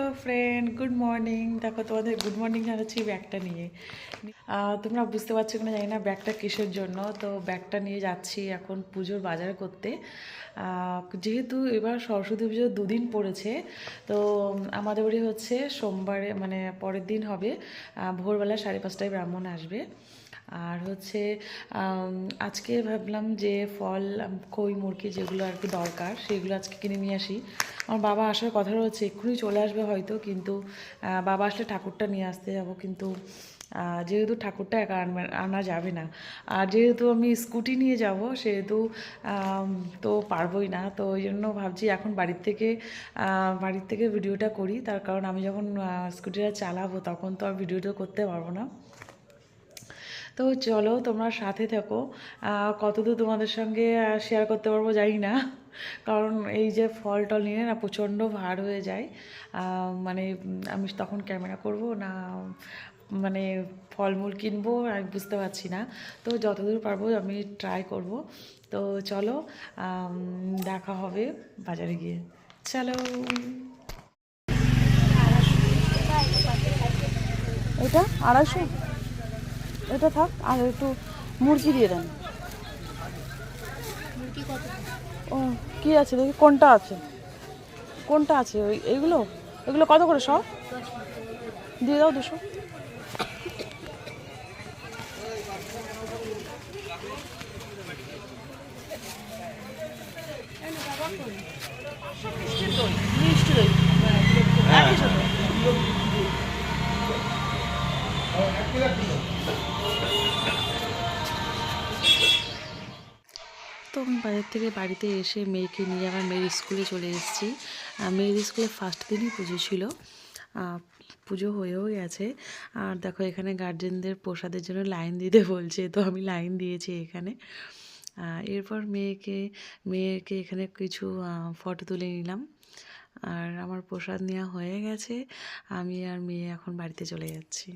Hello friend good morning দেখো, তোমাদের good morning জানাচ্ছি ব্যাগটা নিয়ে। তোমরা বুঝতে পারছ কিনা জানি না ব্যাগটা কিসের জন্য? তো ব্যাগটা নিয়ে যাচ্ছি এখন পুজোর বাজার করতে। যেহেতু এবার সরস্বতী পুজো দুদিন পড়েছে, তো আমাদের বাড়ি হচ্ছে সোমবারে মানে পরের দিন হবে। ভোরবেলা সাড়ে পাঁচটায় ব্রাহ্মণ আসবে। আর হচ্ছে আজকে ভাবলাম যে ফল, কই, মুরগি যেগুলো আর কি দরকার, সেগুলো আজকে কিনে নিয়ে আসি। আমার বাবা আসার কথা রয়েছে, এক্ষুনি চলে আসবে হয়তো, কিন্তু বাবা আসলে ঠাকুরটা নিয়ে আসতে যাব, কিন্তু যেহেতু ঠাকুরটা একা আনা যাবে না। আর যেহেতু আমি স্কুটি নিয়ে যাব, সেহেতু তো পারবোই না, তো ওই জন্য ভাবছি এখন বাড়ির থেকে বাড়ির থেকে ভিডিওটা করি। তার কারণ আমি যখন স্কুটিটা চালাবো, তখন তো আর ভিডিওটা করতে পারব না। তো চলো তোমরা সাথে থাকো। কতদূর তোমাদের সঙ্গে শেয়ার করতে পারব জানি না। কারণ এই যে ফল টল নিয়ে না প্রচণ্ড ভার হয়ে যায়। মানে আমি তখন ক্যামেরা করব না মানে ফলমূল কিনবো আমি বুঝতে পারছি না। তো যতদূর পারব আমি ট্রাই করব। তো চলো দেখা হবে বাজারে গিয়ে। চলো। এটা আড়াইশো? এটা থাক আর একটু মুরগি দিয়ে দেন। ও কি আছে দেখি কোনটা আছে? কোনটা আছে ওই এইগুলো? এগুলো কত করে সব? দিয়ে দাও দুশো। মিষ্টি দই একই সাথে। বাজার থেকে বাড়িতে এসে মেয়েকে নিয়ে আবার মেয়ের স্কুলে চলে এসেছি। মেয়ের স্কুলে ফার্স্ট দিনই পুজো ছিল। পুজো হয়েও গেছে। আর দেখো, এখানে গার্জেনদের প্রসাদের জন্য লাইন দিতে বলছে, তো আমি লাইন দিয়েছি এখানে। এরপর মেয়েকে মেয়েকে এখানে কিছু ফটো তুলে নিলাম। আর আমার প্রসাদ নেওয়া হয়ে গেছে। আমি আর মেয়ে এখন বাড়িতে চলে যাচ্ছি।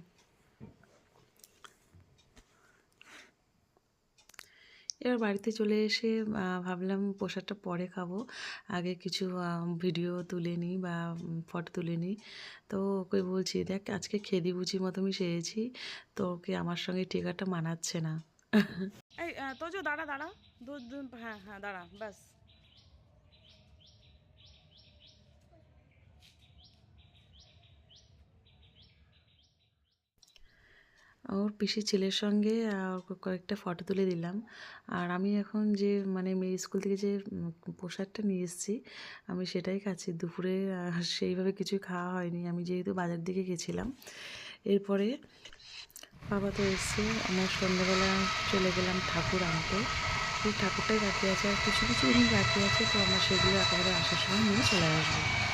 এবার বাড়িতে চলে এসে ভাবলাম পোশাকটা পরে খাব। আগে কিছু ভিডিও তুলে নিই বা ফটো তুলে নিই। তো ওকে বলছি, দেখ, আজকে খেদি বুঝি মতো আমি সেরেছি তো ওকে আমার সঙ্গে টিকাটা মানাচ্ছে না। এই তোজো দাঁড়া দাঁড়া। দুধ হ্যাঁ হ্যাঁ দাঁড়া, ব্যাস। ওর পিসির ছেলের সঙ্গে কয়েকটা ফটো তুলে দিলাম। আর আমি এখন যে মানে মেয়ের স্কুল থেকে যে পোশাকটা নিয়ে এসেছি, আমি সেটাই খাচ্ছি। দুপুরে সেইভাবে কিছু খাওয়া হয়নি। আমি যেহেতু বাজার দিকে গেছিলাম, এরপরে বাবা তো এসছে। আমার সন্ধ্যাবেলা চলে গেলাম ঠাকুর আনতে। ঠাকুরটাই বাকি আছে, আর কিছু কিছু জিনিস বাকি আছে, তো আমরা সেগুলো একেবারে আসার সময় নিয়ে চলে আসব।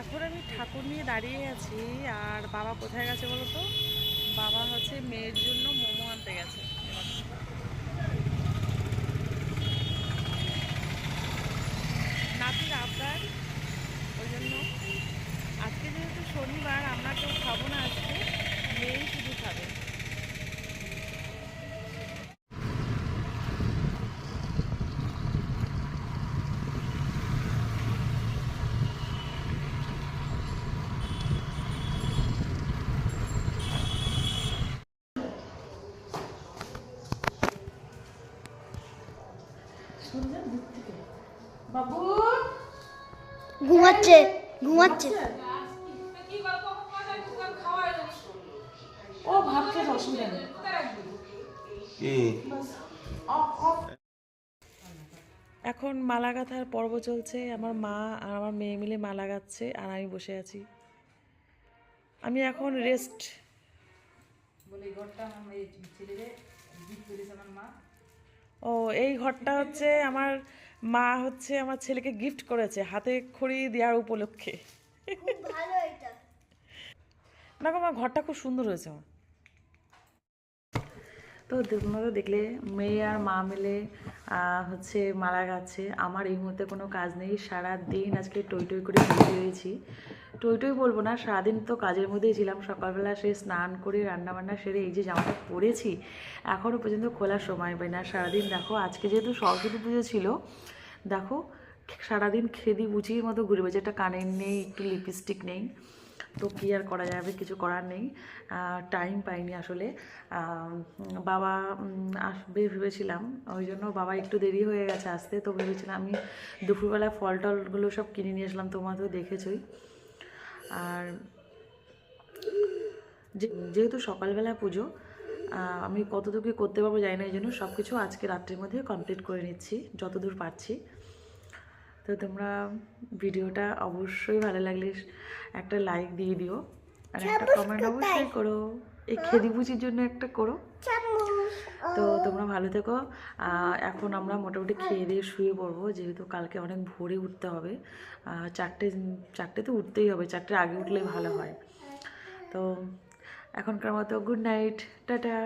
এখন আমি ঠাকুর নিয়ে দাঁড়িয়ে আছি, আর বাবা কোথায় গেছে বলো তো বাবা হচ্ছে মেয়ের জন্য মোমো আনতে গেছে নাতির আবদার ওই জন্য আজকে যেহেতু শনিবার আমরা কেউ খাব না আজকে মেয়েই শুধু খাবে চলে যায় দূর থেকে বাবু! ঘুমাচ্ছে ঘুমাচ্ছে। ও ভাত অসুবিধা নেই এখন মালা গাঁথার পর্ব চলছে। আমার মা আর আমার মেয়ে মিলে মালা গাচ্ছে আর আমি বসে আছি। আমি এখন রেস্ট ও এই ঘরটা হচ্ছে আমার মা হচ্ছে আমার ছেলেকে গিফট করেছে হাতে খড়ি দেওয়ার উপলক্ষে। ভালো না আমার ঘরটা খুব সুন্দর হয়েছে আমার। তো তোমরা তো দেখলে মেয়ে আর মা মিলে হচ্ছে মারা গেছে আমার এই মুহূর্তে কোনো কাজ নেই সারা দিন আজকে টই টই করে ঘুরে রয়েছি। টই টই বলব না, সারাদিন তো কাজের মধ্যেই ছিলাম, সকালবেলা সে স্নান করে রান্নাবান্না সেরে এই যে জামাটা পরেছি এখনও পর্যন্ত খোলার সময় পাই না। সারাদিন দেখো, আজকে যেহেতু সরস্বতী পুজো ছিল, দেখো, সারাদিন খেদি বুঝির মতো ঘুরে বেড়াচ্ছে, একটা কানের নেই, একটু লিপস্টিক নেই, তো কী আর করা যাবে, কিছু করার নেই টাইম পাইনি আসলে বাবা আসবে ভেবেছিলাম, ওই জন্য বাবা একটু দেরি হয়ে গেছে আসতে, তো ভেবেছিলাম আমি দুপুরবেলা ফল টলগুলো সব কিনে নিয়ে আসলাম তোমরা তো দেখেছই। আর যেহেতু সকালবেলা পুজো আমি আমি কতটুকু করতে পারব জানি না এই জন্য সব কিছু আজকে রাত্রের মধ্যে কমপ্লিট করে নিচ্ছি যতদূর পারছি। তো তোমরা ভিডিওটা অবশ্যই ভালো লাগলে একটা লাইক দিয়ে দিও আর একটা কমেন্ট অবশ্যই করো। এই খেদিবুচির জন্য একটা করো। তো তোমরা ভালো থেকো। এখন আমরা মোটামুটি খেয়ে দিয়ে শুয়ে পড়ব যেহেতু কালকে অনেক ভোরে উঠতে হবে। চারটে চারটে তো উঠতেই হবে চারটের আগে উঠলে ভালো হয়। তো এখনকার মতো গুড নাইট টাটা।